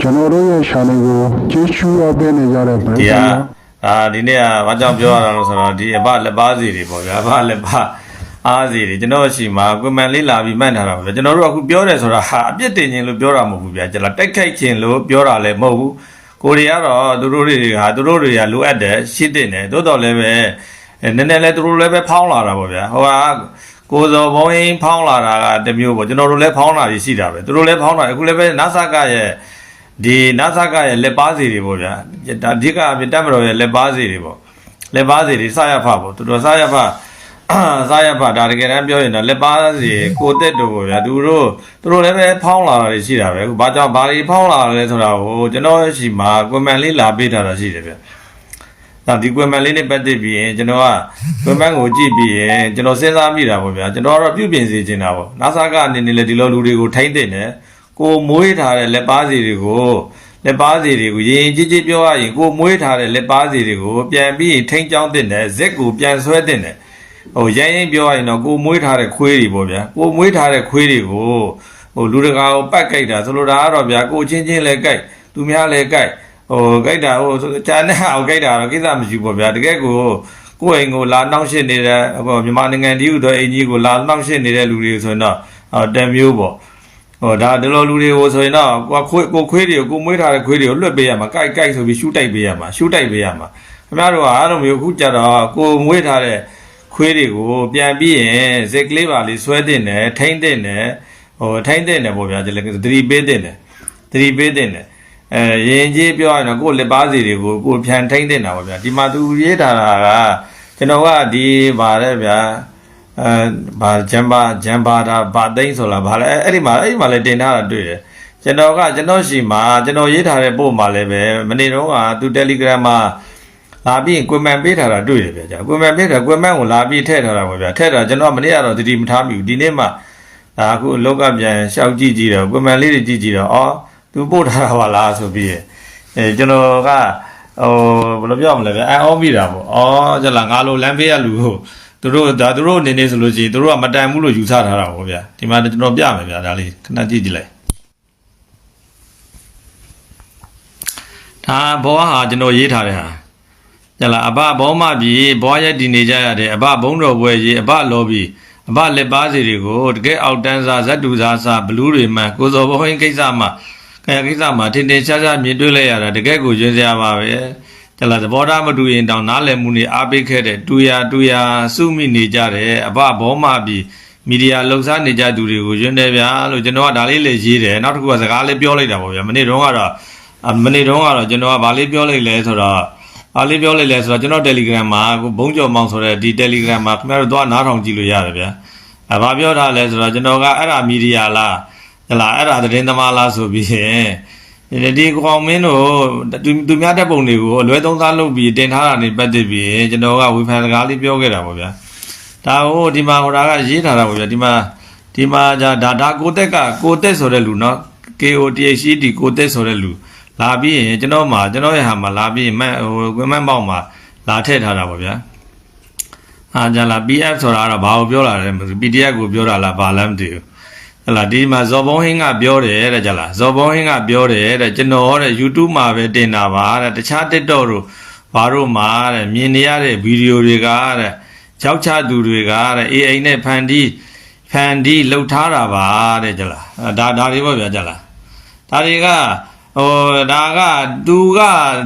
ကျွန်တော်တို့ရဲ့ channel ကိုကြည့်ရှုရပေးနေကြတဲ့ပရိဒီသကတ်များအာဒီနေ့ကဘာကြောင့်ပြောရတာလို့ဆိုတော့ဒီအဘလက်ပါစီတွေပေါ့ဗျာအဘလက်ပါအားစီတွေကျွန်တော်ရှိမှာကွန်မန်လေးလာပြီးမှတ်ထားတာပေါ့ဗျာကျွန်တော်တို့အခုပြောတယ်ဆိုတာဟာအပြစ်တင်ခြင်းလို့ပြောတာမဟုတ်ဘူးဗျာကျွန်တော်တိုက်ခိုက်ခြင်းလို့ပြောတာလည်းမဟုတ်ဘူးကိုရီးယားတော့သူတို့တွေဟာသူတို့တွေကလိုအပ်တယ်ရှိတဲ့တယ်တိုးတော်လည်းပဲအဲနည်းနည်းလေးသူတို့လည်းပဲဖောင်းလာတာပေါ့ဗျာဟိုဟာကိုစော်ဘုံရင်ဖောင်းလာတာကတစ်မျိုးပေါ့ကျွန်တော်တို့လည်းဖောင်းလာပြီးရှိတာပဲသူတို့လည်းဖောင်းလာတယ်အခုလည်းပဲနာဆာကရဲ့ ဒီနာသကရဲ့လက်ပါစီတွေပေါ့ဗျာဒါအဓိကအဖြစ်တက်မတော်ရဲ့လက်ပါစီတွေပေါ့လက်ပါစီတွေစရဖပေါ့သူတို့စရဖစရဖဒါတကယ်တမ်းပြောရင်တော့လက်ပါစီကိုတက်တို့ပေါ့ဗျာသူတို့သူတို့လည်းပဲဖောင်းလာတာတွေရှိတာပဲအခုဘာကြောင့်ဘာတွေဖောင်းလာလဲဆိုတာဟိုကျွန်တော်ရှိမှာကွန်မန်လေးလာပေးထားတာရှိတယ်ဗျဒါဒီကွန်မန်လေးနဲ့ပတ်သက်ပြီးရင်ကျွန်တော်ကကွန်မန်ကိုကြည့်ပြီးရင်ကျွန်တော်စဉ်းစားမိတာပေါ့ဗျာကျွန်တော်ကတော့ပြုပြင်စေချင်တာပေါ့နာဆာကအနေနဲ့လည်းဒီလိုလူတွေကိုထိမ့်တဲ့တယ် ကိုမွေးထားတဲ့လက်ပါစီတွေကိုလက်ပါစီတွေကိုရင်ရင်ကြီးကြီးပြောရရင်ကိုမွေးထားတဲ့လက်ပါစီတွေကိုပြန်ပြီးထိန်းချောင်းတဲ့တယ်ဇက်ကိုပြန်ဆွဲတဲ့တယ်ဟိုရင်ရင်ပြောရရင်တော့ကိုမွေးထားတဲ့ခွေးတွေပေါ့ဗျာကိုမွေးထားတဲ့ခွေးတွေကိုဟိုလူတကာကိုပတ်ကြိုက်တာဆိုလိုတာကတော့ဗျာကိုချင်းချင်းလည်းကြိုက်သူများလည်းကြိုက်ဟိုကြိုက်တာဟိုဂျာနဲ့အောင်ကြိုက်တာတော့ကိစ္စမရှိဘူးပေါ့ဗျာတကယ်ကိုကိုယ့်အိမ်ကိုလာနှောင့်ရှစ်နေတဲ့ဟိုမြန်မာနိုင်ငံတည်းဟူသောအင်ကြီးကိုလာနှောင့်ရှစ်နေတဲ့လူတွေဆိုရင်တော့ဟောတန်မျိုးပေါ့ ဟောဒါဒီလိုလူတွေကိုဆိုရင်တော့ကိုခွေးကိုခွေးတွေကိုကိုမွေးထားတဲ့ခွေးတွေကိုလွတ်ပေးရမှာကြိုက်ကြိုက်ဆိုပြီးရှူတိုက်ပေးရမှာရှူတိုက်ပေးရမှာခင်ဗျားတို့ကအားလုံးမျိုးခုကြတော့ကိုမွေးထားတဲ့ခွေးတွေကိုပြန်ပြီးရင်ဇက်ကလေးပါလေးဆွဲတင်တယ်ထိမ့်တင်တယ်ဟိုထိမ့်တင်တယ်ပေါ့ဗျာဒီလေသတိပေးတင်တယ်သတိပေးတင်တယ်အဲရင်ကြီးပြောရရင်တော့ကိုလက်ပါစီတွေကိုကိုဖြန်ထိမ့်တင်တာပေါ့ဗျာဒီမှာသူရေးထားတာကကျွန်တော်ကဒီပါတယ်ဗျာ အဲဘာဂျမ်ဘာဂျမ်ဘာတာဘာသိန်းဆိုလားဘာလဲအဲ့အဲ့ဒီမှာအဲ့ဒီမှာလည်းတင်ထားတာတွေ့တယ်ကျွန်တော်ကကျွန်တော်ရှိမှာကျွန်တော်ရေးထားတဲ့ပို့မှာလည်းပဲမနေ့တုန်းကသူ Telegram မှာလာပြီးရင် comment ပေးထားတာတွေ့တယ်ဗျာကြာ comment ပေးတာ comment ကိုလာပြီးထည့်ထားတာပေါ့ဗျာထည့်တာကျွန်တော်မနေ့ကတော့သတိမထားမိဘူးဒီနေ့မှဒါအခုအလောက်ကပြန်ရှောက်ကြည့်ကြည့်တော့ comment လေးတွေကြည့်ကြည့်တော့အော်သူပို့ထားတာပါလားဆိုပြီးရင်အဲကျွန်တော်ကဟိုဘယ်လိုပြောမလဲဗျာအန်အောမိတာပေါ့အော်ကျလာငါလိုလမ်းဖေးရလူကို သူတို့ဒါသူတို့အနေနဲ့ဆိုလို့ရှိရင်သူတို့ကမတန်ဘူးလို့ယူဆထားတာပေါ့ဗျာဒီမှာကျွန်တော်ပြမယ်ဗျာဒါလေးခဏကြည့်ကြည့်လိုက်ဒါဘောဟာကျွန်တော်ရေးထားတဲ့ဟာညလာအဘဘောမပြီဘောရက်တည်နေကြရတဲ့အဘဘုံတော်ပွဲကြီးအဘလော်ဘီအဘလက်ပါစီတွေကိုတကယ်အောက်တန်းစားဇတ်တူစားစားဘလူးတွေမှန်ကိုစောဘဟင်းကိစ္စမှာခရကိစ္စမှာထင်ထင်ရှားရှားမြင်တွေ့လိုက်ရတာတကယ်ကိုရင်းစရာပါပဲ ကျလာသဘောထားမတူရင်တောင်နားလည်မှုနေအားပေးခဲ့တဲ့တူရတူရစုမိနေကြတဲ့အဘဘောမပြီးမီဒီယာလှုပ်ရှားနေကြသူတွေကိုယွန်းတယ်ဗျာလို့ကျွန်တော်ကဒါလေးလေးရေးတယ်နောက်တစ်ခုကစကားလေးပြောလိုက်တာပေါ့ဗျာမနေ့တုန်းကတော့အမနေ့တုန်းကတော့ကျွန်တော်ကဗာလေးပြောလိုက်လဲဆိုတော့ဗာလေးပြောလိုက်လဲဆိုတော့ကျွန်တော် Telegram မှာအခုဘုံကြော်မောင်ဆိုတဲ့ဒီ Telegram မှာခင်ဗျားတို့သွားနားထောင်ကြည့်လို့ရတယ်ဗျာအဲဗာပြောထားလဲဆိုတော့ကျွန်တော်ကအဲ့ဒါမီဒီယာလားဟလာအဲ့ဒါသတင်းသမားလားဆိုပြီးရင် ဒီဒီကောင်မင်းတို့သူသူများတက်ပုံတွေကိုအလွဲသုံးစားလုပ်ပြီးတင်ထားတာနေပတ်သက်ပြီးကျွန်တော်ကဝေဖန်စကားလေးပြောခဲ့တာပေါ့ဗျာဒါဟိုဒီမှာဟိုဒါကရေးထားတာပေါ့ဗျာဒီမှာဒီမှာဒါဒါဒါကိုတက်ကကိုတက်ဆိုတဲ့လူเนาะ KOTHD ကိုတက်ဆိုတဲ့လူလာပြီးရင်ကျွန်တော်မှာကျွန်တော်ရဲ့ဟာမှာလာပြီးရင်မန်ဟိုကွန်မန့်ပေါက်မှာလာထည့်ထားတာပေါ့ဗျာအားကြလား PF ဆိုတာကတော့ဘာကိုပြောတာလဲမသိဘူး PDF ကိုပြောတာလားဘာလဲမသိဘူး ဟလာဒီမှာဇော်ဘုံဟင်းကပြောတယ်တဲ့ကြလားဇော်ဘုံဟင်းကပြောတယ်တဲ့ကျွန်တော်တဲ့ YouTube မှာပဲတင်တာပါတဲ့တခြား TikTok တို့ဘာတို့မှာတဲ့မြင်နေရတဲ့ဗီဒီယိုတွေကတဲ့ကြောက်ချသူတွေကတဲ့ AI နဲ့ဖန်တီးဖန်တီးလှုပ်ထားတာပါတဲ့ကြလားအဲဒါဒါတွေပေါ့ဗျာကြလားဒါတွေကဟိုဒါကသူက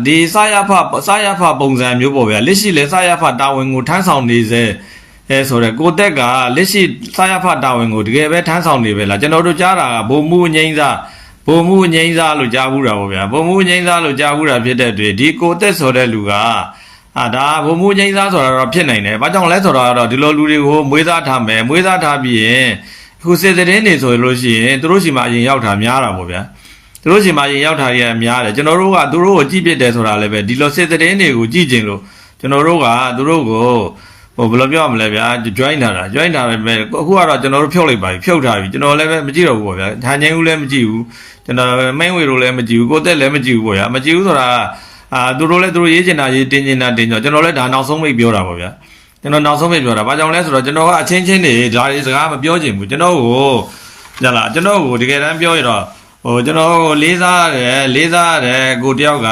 ဒီစာရဖစာရဖပုံစံမျိုးပေါ့ဗျာလက်ရှိလဲစာရဖတာဝန်ကိုထမ်းဆောင်နေစေ အဲဆိုတော့ကိုတက်ကလက်ရှိစာရဖတာဝန်ကိုတကယ်ပဲထမ်းဆောင်နေပဲလားကျွန်တော်တို့ကြားတာကဘုံမှုငိမ့်စားဘုံမှုငိမ့်စားလို့ကြားဘူးတာပေါ့ဗျာဘုံမှုငိမ့်စားလို့ကြားဘူးတာဖြစ်တဲ့အတွက်ဒီကိုတက်ဆိုတဲ့လူကအာဒါဘုံမှုငိမ့်စားဆိုတာတော့ဖြစ်နိုင်တယ်။ဘာကြောင့်လဲဆိုတော့ဒီလိုလူတွေကိုမွေးစားထားမယ်မွေးစားထားပြီးရင်အခုစစ်သတင်းတွေဆိုလို့ရှိရင်သူတို့ရှိမှအရင်ရောက်တာများတာပေါ့ဗျာ။သူတို့ရှိမှအရင်ရောက်တာတွေကများတယ်ကျွန်တော်တို့ကသူတို့ကိုကြည့်ပြတယ်ဆိုတာလည်းပဲဒီလိုစစ်သတင်းတွေကိုကြည့်ကျင်လို့ကျွန်တော်တို့ကသူတို့ကို ဟိုဘယ်လိုပြောရမလဲဗျာ join ထားတာ join ထားတယ်ပဲအခုကတော့ကျွန်တော်တို့ဖြုတ်လိုက်ပါပြီဖြုတ်ထားပြီကျွန်တော်လည်းပဲမကြည့်တော့ဘူးပေါ့ဗျာထိုင်ငိမ့်ဦးလည်းမကြည့်ဘူးကျွန်တော်မိန်ဝေတို့လည်းမကြည့်ဘူးကိုတက်လည်းမကြည့်ဘူးပေါ့ဗျာမကြည့်ဘူးဆိုတာအာသူတို့လည်းသူတို့ရေးချင်တာရေးတင်းချင်တာတင်းကြကျွန်တော်လည်းဒါနောက်ဆုံးမိတ်ပြောတာပေါ့ဗျာကျွန်တော်နောက်ဆုံးမိတ်ပြောတာဘာကြောင့်လဲဆိုတော့ကျွန်တော်ကအချင်းချင်းတွေဒါတွေစကားမပြောချင်ဘူးကျွန်တော်ကိုကြလားကျွန်တော်ကိုတကယ်တမ်းပြောရတော့ဟိုကျွန်တော်လေးစားရတယ်လေးစားရတယ်ကိုတယောက်က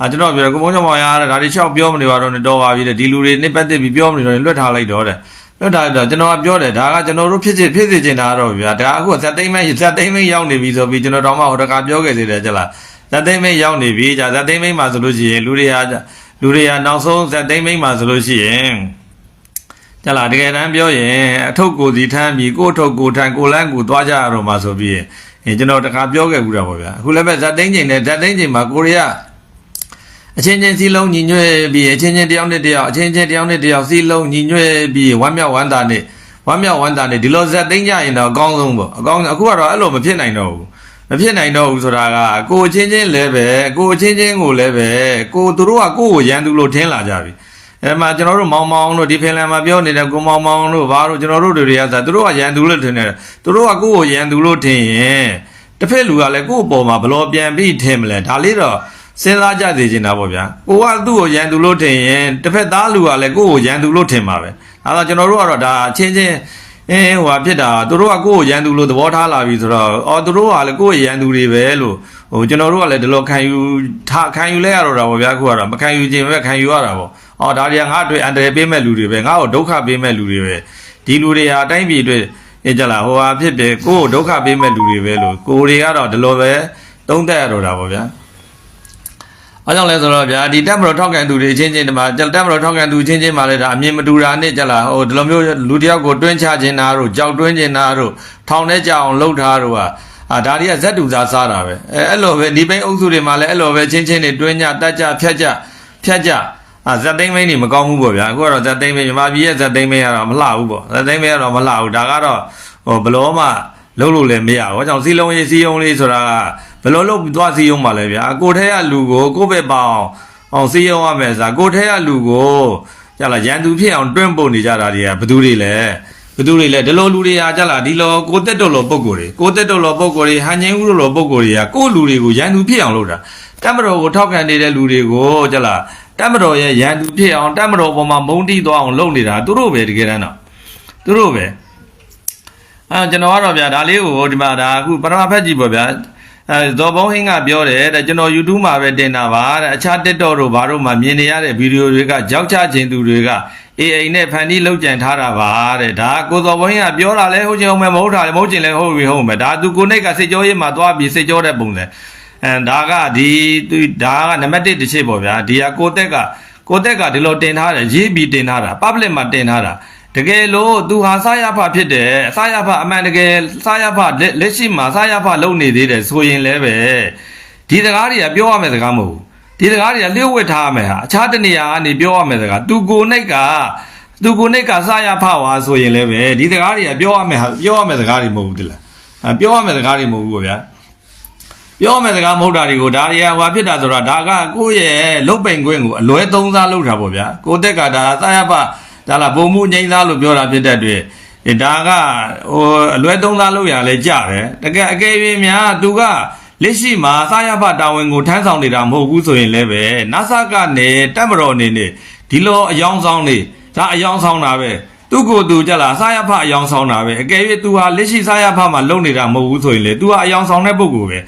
အာကျွန်တော်ပြောတယ်ကိုမုန်းချောင်းမောင်ရတဲ့ဒါတွေလျှောက်ပြောမနေပါတော့နဲ့တော့ပါပြီတဲ့ဒီလူတွေနဲ့ပတ်သက်ပြီးပြောမနေတော့နဲ့လွတ်ထားလိုက်တော့တဲ့လွတ်ထားလိုက်တော့ကျွန်တော်ကပြောတယ်ဒါကကျွန်တော်တို့ဖြစ်ဖြစ်ဖြစ်စေချင်တာတော့ဗျာဒါအခုဇက်သိမ့်မဲဇက်သိမ့်မဲရောက်နေပြီဆိုပြီးကျွန်တော်တော့မှဟိုတကပြောခဲ့သေးတယ်ကြလားဇက်သိမ့်မဲရောက်နေပြီじゃဇက်သိမ့်မဲမှာဆိုလို့ရှိရင်လူတွေကလူတွေကနောက်ဆုံးဇက်သိမ့်မဲမှာဆိုလို့ရှိရင်ကြလားတကယ်တမ်းပြောရင်အထုပ်ကိုစီထမ်းပြီးကို့အထုပ်ကိုထမ်းကိုလန်းကိုသွားကြရတော့မှာဆိုပြီးရင်ကျွန်တော်တခါပြောခဲ့ဘူးတာပေါ့ဗျာအခုလည်းပဲဇတ်သိန်းချိန်နဲ့ဇတ်သိန်းချိန်မှာကိုရီးယား အချင်းချင်းစီလုံးညီညွတ်ပြီးအချင်းချင်းတယောက်နဲ့တယောက်အချင်းချင်းတယောက်နဲ့တယောက်စီလုံးညီညွတ်ပြီးဝမ်းမြောက်ဝမ်းသာနဲ့ဝမ်းမြောက်ဝမ်းသာနဲ့ဒီလိုဇတ်သိန်းကြရင်တော့အကောင်းဆုံးပေါ့အကောင်းအခုကတော့အဲ့လိုမဖြစ်နိုင်တော့ဘူးမဖြစ်နိုင်တော့ဘူးဆိုတာကကိုအချင်းချင်းလည်းပဲကိုအချင်းချင်းကိုလည်းပဲကိုသူတို့ကကိုကိုရန်သူလို့ထင်လာကြပြီအဲမှာကျွန်တော်တို့မောင်မောင်တို့ဒီဖင်လန်မှာပြောနေတဲ့ကိုမောင်မောင်တို့ဘာလို့ကျွန်တော်တို့တွေကသာသူတို့ကရန်သူလို့ထင်တယ်သူတို့ကကိုယ့်ကိုရန်သူလို့ထင်ရင်တစ်ဖက်လူကလည်းကိုယ့်အပေါ်မှာဘလို့ပြန်ပြီးထင်မလဲဒါလေးတော့ စဉ်းစားကြစေချင်တာပေါ့ဗျာကိုကသူ့ကိုရန်သူလို့ထင်ရင်တစ်ဖက်သားလူကလည်းကိုယ့်ကိုရန်သူလို့ထင်ပါပဲအဲဒါကျွန်တော်တို့ကတော့ဒါချင်းချင်းအင်းဟိုဟာဖြစ်တာသူတို့ကကိုယ့်ကိုရန်သူလို့သဘောထားလာပြီဆိုတော့အော်သူတို့ကလည်းကိုယ့်ရဲ့ရန်သူတွေပဲလို့ဟိုကျွန်တော်တို့ကလည်းဒီလိုခံယူထားခံယူလဲရတော့တာပေါ့ဗျာခုကတော့မခံယူခြင်းပဲခံယူရတာပေါ့အော်ဒါတွေကငါ့အတွက်အန်တရယ်ပေးမဲ့လူတွေပဲငါ့ကိုဒုက္ခပေးမဲ့လူတွေပဲဒီလူတွေဟာအတိုင်းပြည်အတွက်အေးကြလားဟိုဟာဖြစ်ဖြစ်ကိုယ့်ကိုဒုက္ခပေးမဲ့လူတွေပဲလို့ကိုယ်တွေကတော့ဒီလိုပဲသုံးသက်ရတော့တာပေါ့ဗျာ အားကြောင့်လဲဆိုတော့ဗျာဒီတက်မတော်ထောက်ကန်သူတွေအချင်းချင်းဒီမှာတက်မတော်ထောက်ကန်သူအချင်းချင်းမှာလဲဒါအမြင်မတူတာနဲ့ကြလားဟိုဒီလိုမျိုးလူတစ်ယောက်ကိုတွင်းချခြင်းတာတို့ကြောက်တွင်းခြင်းတာတို့ထောင်ထဲကြအောင်လှုပ်ထားတို့ဟာအာဒါတွေကဇက်တူစားစားတာပဲအဲအဲ့လိုပဲဒီပိန်းအုပ်စုတွေမှာလည်းအဲ့လိုပဲချင်းချင်းတွေတွင်းညတက်ကြဖြတ်ကြဖြတ်ကြအာဇက်သိမ်းမင်းနေမကောင်းဘူးပေါ့ဗျာအခုကတော့ဇက်သိမ်းမင်းမြမပြည်ရဲ့ဇက်သိမ်းမင်းကတော့မလှဘူးပေါ့ဇက်သိမ်းမင်းကတော့မလှဘူးဒါကတော့ဟိုဘလို့မှလုံးလို့လည်းမရဘူး။ဘာကြောင့်စီလုံးရေးစီယုံလေးဆိုတာက ဘလို့လုံးသွားစီယုံပါလဲဗျာ။ကိုထဲကလူကိုကိုပဲပေါအောင်အောင်စီယုံရမယ်ဆိုတာကိုထဲကလူကိုကြလားရန်သူဖြစ်အောင်တွန်းပို့နေကြတာတွေကဘသူတွေလဲဘသူတွေလဲဒီလိုလူတွေကကြလားဒီလိုကိုတက်တော်လိုပုံကိုယ်တွေကိုတက်တော်လိုပုံကိုယ်တွေဟန်ချင်းဦးလိုပုံကိုယ်တွေကကိုလူတွေကိုရန်သူဖြစ်အောင်လုပ်တာတမတော်ကိုထောက်ခံနေတဲ့လူတွေကိုကြလားတက်မတော်ရဲ့ရန်သူဖြစ်အောင်တက်မတော်ပေါ်မှာမုန်းတီးသွားအောင်လုပ်နေတာသူတို့ပဲတကယ်တမ်းတော့သူတို့ပဲအဲကျွန်တော်ကတော့ဗျာဒါလေးကိုဒီမှာဒါအခုပထမဖက်ကြည့်ပေါ့ဗျာ အဲဇော်ဘုံဟင်းကပြောတယ်တဲ့ကျွန်တော် YouTube မှာပဲတင်တာပါတဲ့အခြား TikTok တို့ဘာတို့မှာမြင်နေရတဲ့ဗီဒီယိုတွေကကြောက်ချခြင်းသူတွေက AI နဲ့ဖန်တီးလောက်ကြံထားတာပါတဲ့ဒါကိုဇော်ဘုံဟင်းကပြောတာလဲဟုတ်ချင်ဟုတ်မယ်မဟုတ်တာလဲမဟုတ်ချင်လဲဟုတ်ပြီဟုတ်မယ်ဒါသူကိုနေကစိတ်ကြောရေးမှာသွားပြီးစိတ်ကြောတဲ့ပုံစံအဲဒါကဒီသူဒါကနံပါတ်1တစ်ချက်ပေါ့ဗျာဒီကကိုတက်ကကိုတက်ကဒီလိုတင်ထားတယ်ရေးပြီးတင်ထားတာ public မှာတင်ထားတာ တကယ်လို့သူဟာစားရဖဖြစ်တယ်စားရဖအမှန်တကယ်စားရဖလက်လက်ရှိမှာစားရဖလုံနေသေးတယ်ဆိုရင်လည်းပဲဒီစကားတွေကပြောရမယ့်စကားမဟုတ်ဘူးဒီစကားတွေကလျှို့ဝှက်ထားရမယ်ဟာအခြားတနေရာကနေပြောရမယ့်စကားသူကိုနှိတ်ကသူကိုနှိတ်ကစားရဖဝါဆိုရင်လည်းပဲဒီစကားတွေကပြောရမယ့်ဟာပြောရမယ့်စကားတွေမဟုတ်ဘူးတိလားအဲပြောရမယ့်စကားတွေမဟုတ်ဘူးပေါ့ဗျာပြောမယ်စကားမဟုတ်တာတွေကိုဒါတွေကဟွာဖြစ်တာဆိုတာဒါကကိုယ့်ရဲ့လုတ်ပိန်ခွင့်ကိုအလွဲသုံးစားလုပ်တာပေါ့ဗျာကိုတက်ကဒါသာယပ ဒါလာပုံမှုငိမ့်သားလို့ပြောတာဖြစ်တဲ့အတွက်ဒီဒါကဟိုအလွဲသုံးစားလုပ်ရလဲကြတယ်တကယ်အကယ်၍များသူကလက်ရှိမှာသာယပတာဝန်ကိုထမ်းဆောင်နေတာမဟုတ်ဘူးဆိုရင်လည်းပဲနဆကနေတက်မတော်အနေနဲ့ဒီလိုအယောင်ဆောင်နေဒါအယောင်ဆောင်တာပဲသူကိုယ်သူကြလားစာရဖအယောင်ဆောင်တာပဲအကယ်၍ तू ဟာလက်ရှိစာရဖမှာလုံနေတာမဟုတ်ဘူးဆိုရင်လေ तू ဟာအယောင်ဆောင်တဲ့ပုဂ္ဂိုလ်ပဲ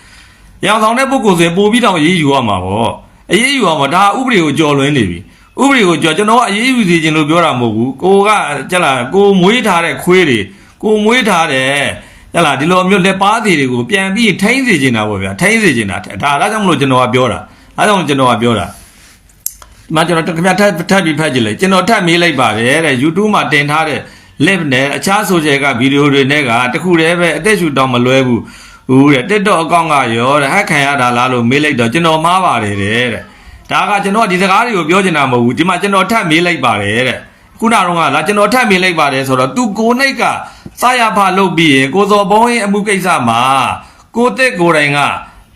ရောင်ဆောင်တဲ့ပုဂ္ဂိုလ်ဆိုရင်ပို့ပြီးတော့အေးအေးယူရမှာပေါ့အေးအေးယူရမှာဒါဥပဒေကိုကြော်လွှင်းနေပြီ ဥပဒေကိုကြော်ကျွန်တော်ကအေးအေးယူစီခြင်းလို့ပြောတာမဟုတ်ဘူးကိုကကြက်လာကိုမွေးထားတဲ့ခွေးတွေကိုမွေးထားတဲ့ကြက်လာဒီလိုမျိုးလက်ပါးစီတွေကိုပြန်ပြီးထိန်းစေခြင်းတာပေါ့ဗျာထိန်းစေခြင်းတာဒါဒါကြောင့်မလို့ကျွန်တော်ကပြောတာအဲဒါကြောင့်ကျွန်တော်ကပြောတာဒီမှာကျွန်တော်ခင်ဗျာထပ်ထပ်ပြီးဖတ်ကြည့်လိုက်ကျွန်တော်ထပ်မေးလိုက်ပါတယ်တဲ့ YouTube မှာတင်ထားတဲ့ link နဲ့အခြား social ကဗီဒီယိုတွေနဲ့ကတခုတည်းပဲအသက်ရှူတောင်မလွဲဘူးဦးတဲ့ TikTok အကောင့်ကရောတဲ့ဟက်ခံရတာလားလို့မေးလိုက်တော့ကျွန်တော်မှားပါတယ်တဲ့တဲ့ ဒါကကျွန်တော်ဒီစကားတွေကိုပြောချင်တာမဟုတ်ဘူးဒီမှာကျွန်တော်ထပ်မေးလိုက်ပါတယ်တဲ့ခုနကတော့လာကျွန်တော်ထပ်မေးလိုက်ပါတယ်ဆိုတော့သူကိုနှိတ်ကစရဖလုပ်ပြီးရင်ကိုစော်ဘုံရင်အမှုကိစ္စမှာကိုတက်ကိုတိုင်က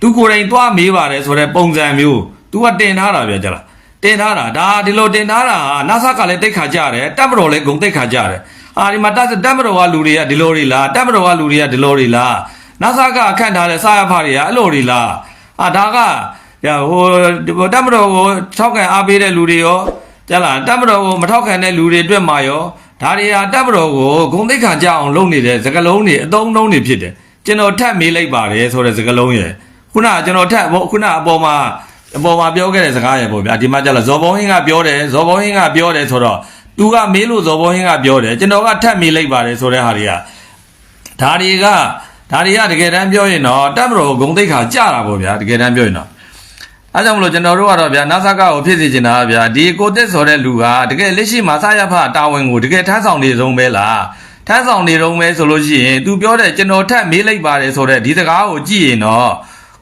သူကိုတိုင်သွားမေးပါတယ်ဆိုတဲ့ပုံစံမျိုး तू ကတင်ထားတာပြောကြလားတင်ထားတာဒါဒီလိုတင်ထားတာဟာနာဆာကလည်းတိတ်ခါကြတယ်တပ်မတော်လည်းဂုံတိတ်ခါကြတယ်ဟာဒီမှာတပ်မတော်ကလူတွေကဒီလိုတွေလားတပ်မတော်ကလူတွေကဒီလိုတွေလားနာဆာကအခန့်ထားတဲ့စာရဖတွေကအဲ့လိုတွေလားဟာဒါက ဟိုတက်မတော်ကိုထောက်ခံအားပေးတဲ့လူတွေရောကြလားတက်မတော်ကိုမထောက်ခံတဲ့လူတွေအတွက်မှာရောဒါတွေဟာတက်မတော်ကိုဂုံသိက္ခာကြအောင်လုပ်နေတဲ့စကလုံးတွေအတုံးတုံးတွေဖြစ်တယ်ကျွန်တော်ထပ်မေးလိုက်ပါတယ်ဆိုတဲ့စကားလုံးရယ်ခုနကကျွန်တော်ထပ်ခုနအပေါ်မှာအပေါ်မှာပြောခဲ့တဲ့စကားရယ်ပေါ့ဗျာဒီမှာကျတော့ဇော်ဘုံဟင်းကပြောတယ်ဇော်ဘုံဟင်းကပြောတယ်ဆိုတော့သူကမေးလို့ဇော်ဘုံဟင်းကပြောတယ်ကျွန်တော်ကထပ်မေးလိုက်ပါတယ်ဆိုတဲ့ဟာတွေကဒါတွေကဒါတွေကတကယ်တမ်းပြောရင်တော့တက်မတော်ဂုံတိတ်ခါကြတာပေါ့ဗျာတကယ်တမ်းပြောရင်တော့ အဲကြောင့်မလို့ကျွန်တော်တို့ကတော့ဗျာနာဆာကကိုဖြစ်စီချင်တာကဗျာဒီကိုတက်ဆိုတဲ့လူကတကယ်လက်ရှိမှာစရဖတာဝန်ကိုတကယ်ထမ်းဆောင်နေဆုံးပဲလားထမ်းဆောင်နေတော့မဲဆိုလို့ရှိရင် तू ပြောတဲ့ကျွန်တော်ထက်မေးလိုက်ပါတယ်ဆိုတဲ့ဒီစကားကိုကြည့်ရင်တော့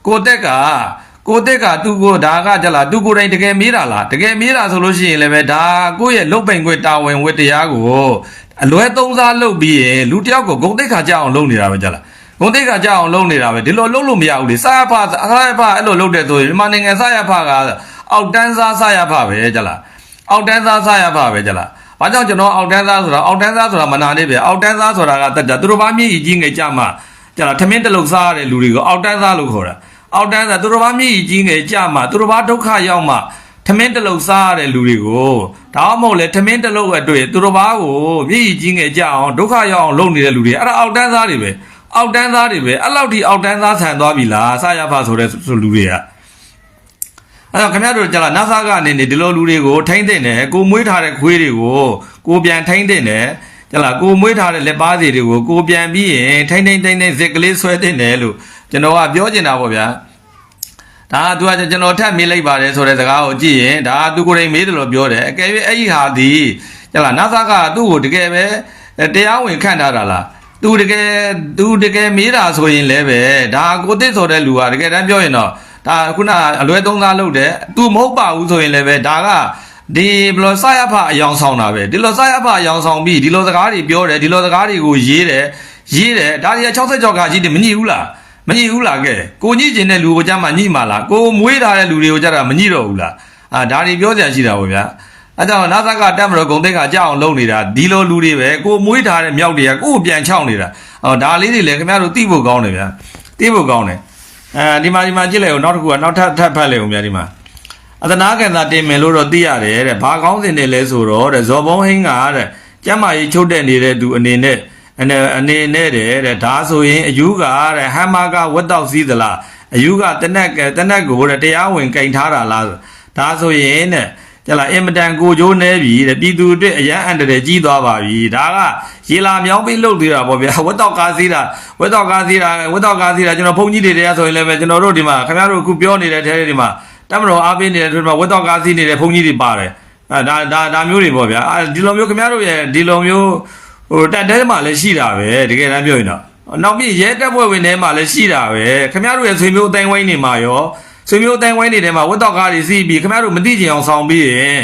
ကိုတက်ကကိုတက်ကသူ့ကိုဒါကကြလားသူကိုယ်တိုင်တကယ်မေးတာလားတကယ်မေးတာဆိုလို့ရှိရင်လည်းပဲဒါကိုယ့်ရဲ့လုတ်ပိန်ခွေတာဝန်ဝတ္တရားကိုအလွဲသုံးစားလုပ်ပြီးရင်လူတစ်ယောက်ကိုဂုံတိတ်ခါကြအောင်လုပ်နေတာပဲကြလား ဂုံတိတ်ကကြအောင်လုပ်နေတာပဲဒီလိုလုပ်လို့မရဘူးလေစာရဖစာရဖအဲ့လိုလုပ်တဲ့ဆိုရင်မြန်မာနိုင်ငံစာရဖကအောက်တန်းစားစာရဖပဲကြလားအောက်တန်းစားစာရဖပဲကြလားဘာကြောင့်ကျွန်တော်အောက်တန်းစားဆိုတာအောက်တန်းစားဆိုတာမနာနေပဲအောက်တန်းစားဆိုတာကတက်တာသူတို့ဘာမြင့်ကြီးငယ်ကြမှာကြလားထမင်းတစ်လုံးစားရတဲ့လူတွေကိုအောက်တန်းစားလို့ခေါ်တာအောက်တန်းစားသူတို့ဘာမြင့်ကြီးငယ်ကြမှာသူတို့ဘာဒုက္ခရောက်မှာထမင်းတစ်လုံးစားရတဲ့လူတွေကိုဒါမှမဟုတ်လေထမင်းတစ်လုံးအတွေ့သူတို့ဘာကိုမြင့်ကြီးငယ်ကြအောင်ဒုက္ခရောက်အောင်လုပ်နေတဲ့လူတွေအဲ့ဒါအောက်တန်းစားတွေပဲ အောက်တန်းသားတွေပဲအဲ့လောက်ထိအောက်တန်းသားဆန်သွားပြီလားဆရဖဆိုတဲ့ဆိုလူတွေကအဲ့တော့ခင်ဗျားတို့ကြလားနာဆာကနေနေဒီလိုလူတွေကိုထိမ့်တဲ့တယ်ကိုမွေးထားတဲ့ခွေးတွေကိုကိုပြန်ထိမ့်တဲ့တယ်ကြလားကိုမွေးထားတဲ့လက်ပါးစီတွေကိုကိုပြန်ပြီးရင်ထိမ့်ထိမ့်ထိမ့်ထိမ့်ဇက်ကလေးဆွဲတဲ့တယ်လို့ကျွန်တော်ကပြောချင်တာပေါ့ဗျာဒါကသူကကျွန်တော်ထပ်မေးလိုက်ပါတယ်ဆိုတဲ့စကားကိုကြည့်ရင်ဒါကသူကိုယ်တိုင်မေးတယ်လို့ပြောတယ်အကယ်၍အဲ့ဒီဟာဒီကြလားနာဆာကသူ့ကိုတကယ်ပဲတရားဝင်ခန့်ထားတာလား သူတကယ်သူတကယ်မေးတာဆိုရင်လည်းပဲဒါကိုတစ်ဆိုတဲ့လူကတကယ်တမ်းပြောရင်တော့ဒါခုနအလွဲသုံးစားလုပ်တယ်သူမဟုတ်ပါဘူးဆိုရင်လည်းပဲဒါကဒီဘလို့စရဖအယောင်ဆောင်တာပဲဒီလိုစရဖအယောင်ဆောင်ပြီးဒီလိုစကားတွေပြောတယ်ဒီလိုစကားတွေကိုရေးတယ်ရေးတယ်ဒါတွေက66ကြော်ခါကြီးတွေမညှိဘူးလားမညှိဘူးလားကဲကိုညှိကျင်တဲ့လူကိုကြမှာညှိမှာလားကိုမွေးထားတဲ့လူတွေကိုကြတာမညှိတော့ဘူးလားအာဒါတွေပြောကြရှိတာပေါ့ဗျာ အဲကြောင့်နာသကတက်မလို့ဂုံတိတ်ခါကြောက်အောင်လုပ်နေတာဒီလိုလူတွေပဲကိုမွေးထားတဲ့မြောက်တွေကကိုကိုပြန်ချောင်းနေတာအော်ဒါလေးတွေလည်းခင်ဗျားတို့သိဖို့ကောင်းတယ်ဗျာသိဖို့ကောင်းတယ်အဲဒီမှာဒီမှာကြည့်လိုက်ဦးနောက်တစ်ခုကနောက်ထပ်ထပ်ဖတ်လိုက်ဦးဗျာဒီမှာအသနာကန်သာတင်မယ်လို့တော့သိရတယ်တဲ့ဘာကောင်းစင်တယ်လဲဆိုတော့တဲ့ဇော်ဘုံဟင်းကတဲ့ကျမ်းမာရေးချုပ်တဲ့နေတဲ့သူအနေနဲ့အနေအနေနဲ့တဲ့တဲ့ဒါဆိုရင်အယူကတဲ့ဟမ်မာကဝတ်တော့စည်းသလားအယူကတနက်ကတနက်ကိုတဲ့တရားဝင်ကင်ထားတာလားဒါဆိုရင်တဲ့ ကြလားအင်မတန်ကိုကျိုးနေပြီတဲ့ပြည်သူအတွက်အရန်အန်တရယ်ကြီးသွားပါပြီဒါကရေလာမြောင်းပြီးလှုပ်သေးတာပေါ့ဗျာဝတ်တော့ကားစည်းတာဝတ်တော့ကားစည်းတာဝတ်တော့ကားစည်းတာကျွန်တော်ဘုန်းကြီးတွေတရားဆိုရင်လည်းပဲကျွန်တော်တို့ဒီမှာခင်ဗျားတို့အခုပြောနေတဲ့ထဲတွေမှာတမတော်အားပေးနေတဲ့တွေမှာဝတ်တော့ကားစည်းနေတဲ့ဘုန်းကြီးတွေပါတယ်အဲဒါဒါဒါမျိုးတွေပေါ့ဗျာအဲဒီလိုမျိုးခင်ဗျားတို့ရဲ့ဒီလိုမျိုးဟိုတက်တဲမှာလည်းရှိတာပဲတကယ်တမ်းပြောရင်တော့နောက်ပြီးရဲတပ်ဖွဲ့ဝင်ထဲမှာလည်းရှိတာပဲခင်ဗျားတို့ရဲ့ဆွေမျိုးအတိုင်းဝိုင်းနေမှာရော ဆွေမျိုးအတိုင်းဝိုင်းတွေထဲမှာဝတ်တော့ကားတွေစီးပြီးခင်ဗျားတို့မသိချင်အောင်ဆောင်ပြီးရင်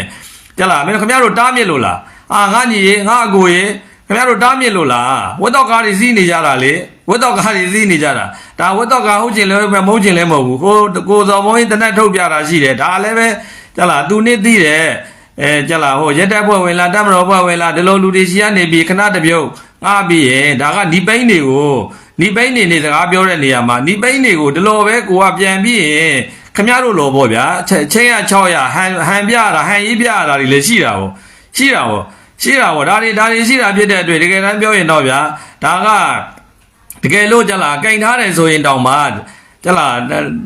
ကြလားမင်းခင်ဗျားတို့တားမြစ်လို့လားအာငါညီရေငါအကိုရေခင်ဗျားတို့တားမြစ်လို့လားဝတ်တော့ကားတွေစီးနေကြတာလေဝတ်တော့ကားတွေစီးနေကြတာဒါဝတ်တော့ကားဟုတ်ချင်လဲမဟုတ်ချင်လဲမဟုတ်ဘူးကိုကိုစော်မုံကြီးတနက်ထုတ်ပြတာရှိတယ်ဒါလည်းပဲကြလားသူနစ်သိတယ်အဲကြလားဟိုရက်တက်ဖွဲ့ဝင်လာတက်မတော်ဖွဲ့ဝင်လာဒီလိုလူတွေရှိရနေပြီးခဏတပြုတ်ငါပြီးရင်ဒါကဒီပိန်းတွေကို ဒီပိန်းနေနေစကားပြောတဲ့နေရာမှာဒီပိန်းတွေကိုဒီလိုပဲကိုကပြန်ပြီးရင်ခမရတို့လောပေါ့ဗျာချင်းချင်းရ600ဟန်ဟန်ပြတာဟန်ရေးပြတာတွေလည်းရှိတာပေါ့ရှိတာပေါ့ရှိတာပေါ့ဒါတွေဒါတွေရှိတာဖြစ်တဲ့အတွက်တကယ်တမ်းပြောရင်တော့ဗျာဒါကတကယ်လို့ကြလားကင်ထားတယ်ဆိုရင်တောင်မှကြလား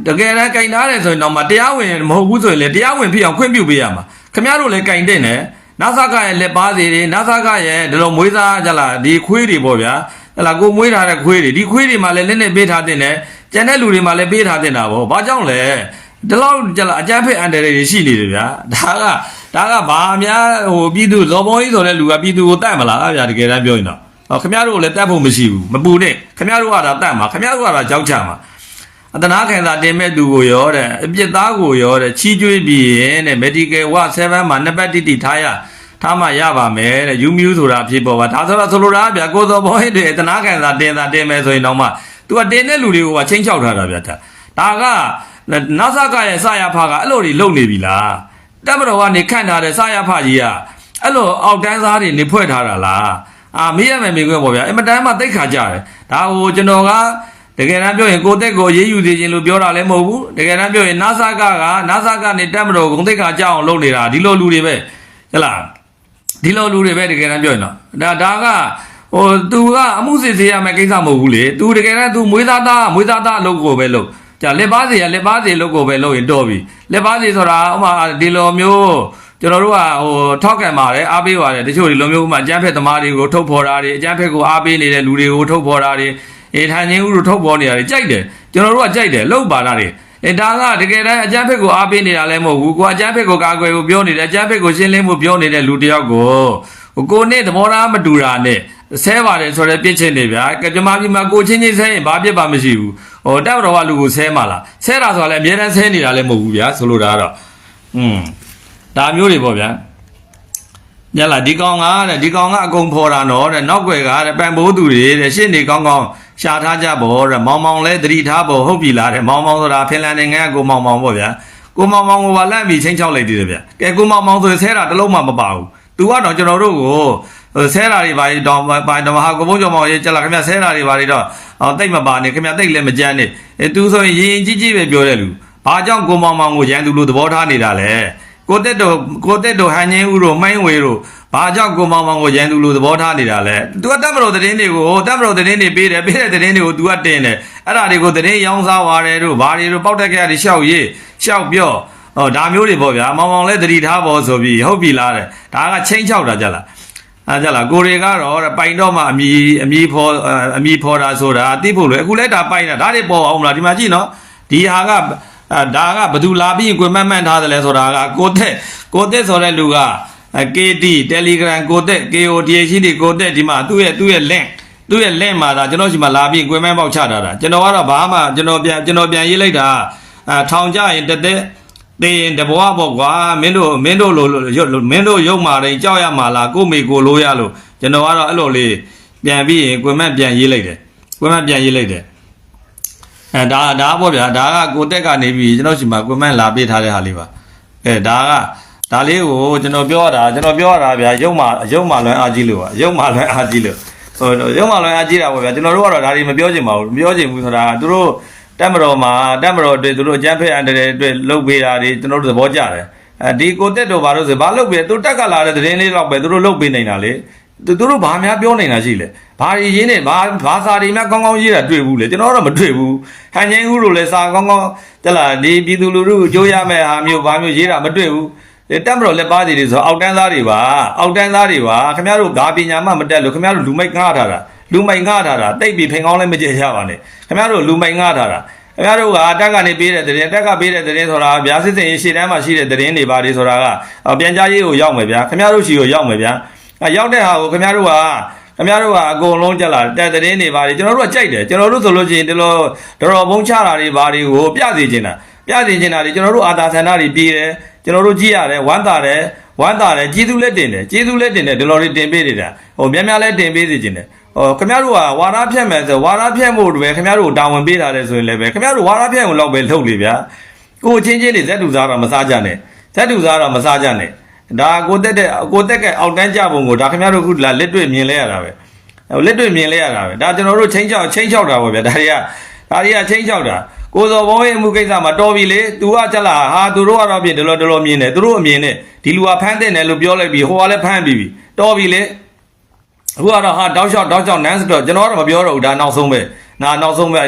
တကယ်တမ်းကင်ထားတယ်ဆိုရင်တောင်မှတရားဝင်မဟုတ်ဘူးဆိုရင်လည်းတရားဝင်ဖြစ်အောင်ခွင့်ပြုပေးရမှာခမရတို့လည်းကင်တဲ့နဲ့နာဆာကရဲ့လက်ပါစီတွေနာဆာကရဲ့ဒီလိုမွေးစားကြလားဒီခွေးတွေပေါ့ဗျာ ဟလာကိုမွေးထားတဲ့ခွေးတွေဒီခွေးတွေမှလည်းလက်နဲ့ပေးထားတဲ့နဲ့ကျန်တဲ့လူတွေမှလည်းပေးထားတဲ့တာပေါ့ဘာကြောင့်လဲဒီလောက်ကြလားအကြမ်းဖက်အန်တယ်တွေရှိနေတယ်ဗျာဒါကဒါကဘာများဟိုပြည်သူဇော်ဘုံကြီးဆိုတဲ့လူကပြည်သူကိုတတ်မလားဗျာတကယ်တမ်းပြောရင်တော့ဟောခင်ဗျားတို့လည်းတတ်ဖို့မရှိဘူးမပူနဲ့ခင်ဗျားတို့ကဒါတတ်မှာခင်ဗျားတို့ကဒါကြောက်ချမှာအတနာခံသာတင်မဲ့သူကိုရောတဲ့အပြစ်သားကိုရောတဲ့ချီးကျွေးပြီးရင်တဲ့ medical wa 7မှာနှစ်ပတ်တိတိထားရ ထားမှရပါမယ်တဲ့ယူမြူဆိုတာဖြစ်ပေါ်ပါဒါဆိုတော့ဆိုလိုတာဗျာကိုစော်ဘုံကြီးတွေအတနာခံသာတင်သာတင်မယ်ဆိုရင်တော့မှ तू ကတင်တဲ့လူတွေကိုကချင်းချောက်ထားတာဗျာဒါကနာဆာကရဲ့စာရဖကအဲ့လိုတွေလုံနေပြီလားတက်မတော်ကနေခန့်ထားတဲ့စာရဖကြီးကအဲ့လိုအောက်တန်းစားတွေနေဖွဲ့ထားတာလားအာမေးရမယ်မေးခွန်းပေါ့ဗျာအင်မတန်မှတိတ်ခါကြတယ်ဒါဟိုကျွန်တော်ကတကယ်တမ်းပြောရင်ကိုတက်ကိုရေးယူသေးခြင်းလို့ပြောတာလည်းမဟုတ်ဘူးတကယ်တမ်းပြောရင်နာဆာကကနာဆာကနေတက်မတော်ဂုံတိတ်ခါကြအောင်လုပ်နေတာဒီလိုလူတွေပဲဟဲ့လား ဒီလိုလူတွေပဲတကယ်တမ်းပြောရင်တော့ဒါဒါကဟိုသူကအမှုစစ်စေးရမယ့်ကိစ္စမဟုတ်ဘူးလေသူတကယ်တမ်းသူမွေးသားသားမွေးသားသားအလုပ်ကိုပဲလုပ်ကြာလက်ပါစီရလက်ပါစီလုပ်ကိုပဲလုပ်ရင်တော့ပြီလက်ပါစီဆိုတာဥမာဒီလိုမျိုးကျွန်တော်တို့ကဟိုထောက်ကန်ပါတယ်အားပေးပါတယ်တချို့ဒီလိုမျိုးဥမာအကျန်းဖက်သမားတွေကိုထုတ်ဖော်တာတွေအကျန်းဖက်ကိုအားပေးနေတဲ့လူတွေကိုထုတ်ဖော်တာတွေအေထိုင်ချင်းဦးတို့ထုတ်ဖော်နေတာတွေကြိုက်တယ်ကျွန်တော်တို့ကကြိုက်တယ်လှုပ်ပါလာတယ် အဲဒါကတကယ်တမ်းအကျန်းဖက်ကိုအားပေးနေတာလည်းမဟုတ်ဘူးကိုကအကျန်းဖက်ကိုကာကွယ်ဖို့ပြောနေတယ်အကျန်းဖက်ကိုရှင်းလင်းဖို့ပြောနေတဲ့လူတစ်ယောက်ကိုဟိုကိုနဲ့သဘောထားမတူတာနဲ့ဆဲပါတယ်ဆိုတော့ပြစ်ချင်နေဗျာကကြမကြီးမှာကိုချင်းချင်းဆဲရင်ဘာပြစ်ပါမရှိဘူးဟိုတက်တော်ကလူကိုဆဲမှာလားဆဲတာဆိုတာလည်းအများတန်းဆဲနေတာလည်းမဟုတ်ဘူးဗျာဆိုလိုတာကတော့อืมဒါမျိုးတွေပေါ့ဗျာညလာဒီကောင်ကတဲ့ဒီကောင်ကအကုန်ဖော်တာနော်တဲ့နောက်ွယ်ကတဲ့ပန်ပိုးသူတွေတဲ့ရှင်းနေကောင်းကောင်း ရှာထားကြပေါ့တဲ့မောင်မောင်လဲသတိထားဖို့ဟုတ်ပြီလားတဲ့မောင်မောင်ဆိုတာဖင်လန်နိုင်ငံကကိုမောင်မောင်ပေါ့ဗျာကိုမောင်မောင်ကိုပါလက်ပြီးချင်းချောက်လိုက်သေးတယ်ဗျာကဲကိုမောင်မောင်ဆိုဆဲတာတစ်လုံးမှမပါဘူးသူကတော့ကျွန်တော်တို့ကိုဟိုဆဲတာတွေပါတော့ပါတော့ဟာကိုဘုန်းကျော်မောင်ရေးကြလာခင်ဗျဆဲတာတွေပါတော့အော်တိတ်မပါနဲ့ခင်ဗျတိတ်လည်းမကြမ်းနဲ့အဲသူဆိုရင်ရင်ကြီးကြီးပဲပြောတဲ့လူဘာကြောင့်ကိုမောင်မောင်ကိုရန်သူလိုသဘောထားနေတာလဲ ကိုတက်တို့ကိုတက်တို့ဟန်ချင်းဦးတို့မိုင်းဝေတို့ဘာကြောင့်ကိုမောင်မောင်ကိုရန်သူလိုသဘောထားနေတာလဲ။ तू ကတက်မတော်သတင်းတွေကိုတက်မတော်သတင်းတွေပေးတယ်ပေးတဲ့သတင်းတွေကို तू ကတင်တယ်။အဲ့ဒါတွေကိုသတင်းရောင်းစားသွားတယ်တို့ဘာတွေတို့ပောက်တက်ကြတွေရှောက်ရေးရှောက်ပြော့ဟောဒါမျိုးတွေပေါ့ဗျာမောင်မောင်လည်းသတိထားဖို့ဆိုပြီးဟုတ်ပြီလားတဲ့။ဒါကချင်းချောက်တာကြလား။အားကြလားကိုတွေကတော့တဲ့ပိုင်တော့မှအမီအမီဖော်အမီဖော်တာဆိုတာသိဖို့လေအခုလဲဒါပိုင်တာဒါတွေပေါ်အောင်မလားဒီမှာကြည့်နော်ဒီဟာက အဲဒါကဘသူလာပြီးကိုမှတ်မှန်ထားတယ်လဲဆိုတာကကိုတက်ကိုတက်ဆိုတဲ့လူက KT Telegram ကိုတက် KOD ရှိနေကိုတက်ဒီမှာသူ့ရဲ့သူ့ရဲ့ link သူ့ရဲ့ link မှာဒါကျွန်တော်ရှိမှလာပြီးကိုမှန်ပေါက်ချတာတာကျွန်တော်ကတော့ဘာမှကျွန်တော်ပြန်ကျွန်တော်ပြန်ရေးလိုက်တာအဲထောင်ကြရင်တက်တက်တေးရင်တဘွားပေါ့ကွာမင်းတို့မင်းတို့လိုရုပ်မင်းတို့ရုပ်မာတိုင်းကြောက်ရမှာလားကိုမေကိုလိုရလို့ကျွန်တော်ကတော့အဲ့လိုလေးပြန်ပြီးရင်ကိုမန့်ပြန်ရေးလိုက်တယ်ကိုမန့်ပြန်ရေးလိုက်တယ် အဲဒါဒါပေါ့ဗျာဒါကကိုတက်ကနေပြီးကျွန်တော်ရှိမှကိုမန့်လာပေးထားတဲ့ဟာလေးပါအဲဒါကဒါလေးကိုကျွန်တော်ပြောရတာကျွန်တော်ပြောရတာဗျာရုပ်မာရုပ်မာလွန်အားကြီးလို့ပါရုပ်မာလွန်အားကြီးလို့ဟိုရုပ်မာလွန်အားကြီးတာပေါ့ဗျာကျွန်တော်တို့ကတော့ဒါတွေမပြောချင်ပါဘူးမပြောချင်ဘူးဆိုတာကသူတို့တက်မတော်မှာတက်မတော်အတွက်သူတို့အကြမ်းဖက်အန်တရယ်အတွက်လှုပ်ပေးတာတွေကျွန်တော်တို့သဘောကျတယ်အဲဒီကိုတက်တော်ဘာလို့ဆိုဘာလှုပ်ပေးသူတက်ကလာတဲ့သတင်းလေးတော့ပဲသူတို့လှုပ်ပေးနေတာလေ သူတို့ဘာများပြောနေတာရှိလဲဘာတွေရင်းနေဘာဘာစာတွေများကောင်းကောင်းရေးတာတွေ့ဘူးလေကျွန်တော်တော့မတွေ့ဘူးဟန်ချင်းဦးတို့လည်းစာကောင်းကောင်းတက်လာဒီပြည်သူလူထုကိုကြိုးရမယ့်ဟာမျိုးဘာမျိုးရေးတာမတွေ့ဘူးတက်မတော်လက်ပါစီတွေဆိုအောက်တန်းသားတွေပါအောက်တန်းသားတွေပါခင်ဗျားတို့ဂါပညာမှမတက်လို့ခင်ဗျားတို့လူမိုက်ငှားထားတာလူမိုက်ငှားထားတာတိတ်ပြီးဖင်ကောင်းလည်းမကြည့်ရပါနဲ့ခင်ဗျားတို့လူမိုက်ငှားထားတာခင်ဗျားတို့ကတက်ကနေပေးတဲ့တဲ့တက်ကပေးတဲ့တဲ့ဆိုတာဗျာစစ်စင်ရေးရှေ့တန်းမှာရှိတဲ့တဲ့တွေပါတွေဆိုတာကပြန်ကြားရေးကိုရောက်မယ်ဗျာခင်ဗျားတို့ရှိကိုရောက်မယ်ဗျာ အဲရောက်တဲ့ဟာကိုခင်ဗျားတို့ကခင်ဗျားတို့ကအကုန်လုံးကြက်လာတဲ့တဲ့တွေပါတွေကျွန်တော်တို့ကကြိုက်တယ်ကျွန်တော်တို့ဆိုလို့ရှိရင်ဒီလိုတော်တော်ဘုံချတာတွေပါတွေကိုပြစေချင်တာပြစေချင်တာတွေကျွန်တော်တို့အာသာဆန္ဒတွေပြီးတယ်ကျွန်တော်တို့ကြည့်ရတယ်ဝမ်းသာတယ်ဝမ်းသာတယ်ကျေးဇူးလက်တင်တယ်ကျေးဇူးလက်တင်တယ်ဒီလိုတွေတင်ပေးနေတာဟိုများများလဲတင်ပေးစီခြင်းတယ်ဟိုခင်ဗျားတို့ကဝါရဖြတ်မယ်ဆိုဝါရဖြတ်ဖို့ပဲခင်ဗျားတို့တာဝန်ပေးတာလဲဆိုရင်လည်းပဲခင်ဗျားတို့ဝါရဖြတ်ကိုတော့ပဲလှုပ်လေဗျာကိုချင်းချင်းတွေဇက်တူစားတော့မစားကြနဲ့ဇက်တူစားတော့မစားကြနဲ့ ဒါကိုတက်တဲ့ကိုတက်ကအောက်တန်းကြပုံကိုဒါခင်ဗျားတို့ခုလာလက်တွေ့မြင်လဲရတာပဲဟိုလက်တွေ့မြင်လဲရတာပဲဒါကျွန်တော်တို့ချင်းချောက်ချင်းချောက်တာပေါ့ဗျာဒါတွေကဒါတွေကချင်းချောက်တာကိုစောဘောရဲ့အမှုကိစ္စမှာတော်ပြီလေ။ तू ကကြက်လာဟာသူတို့ကတော့ပြင်ဒလောဒလောမြင်တယ်။သူတို့အမြင်နဲ့ဒီလူကဖမ်းတဲ့တယ်လို့ပြောလိုက်ပြီးဟိုကလည်းဖမ်းပြီးပြီ။တော်ပြီလေ။အခုကတော့ဟာတောက်လျှောက်တောက်လျှောက်နန်းစတော့ကျွန်တော်ကတော့မပြောတော့ဘူးဒါနောက်ဆုံးပဲ။နာနောက်ဆုံးပဲ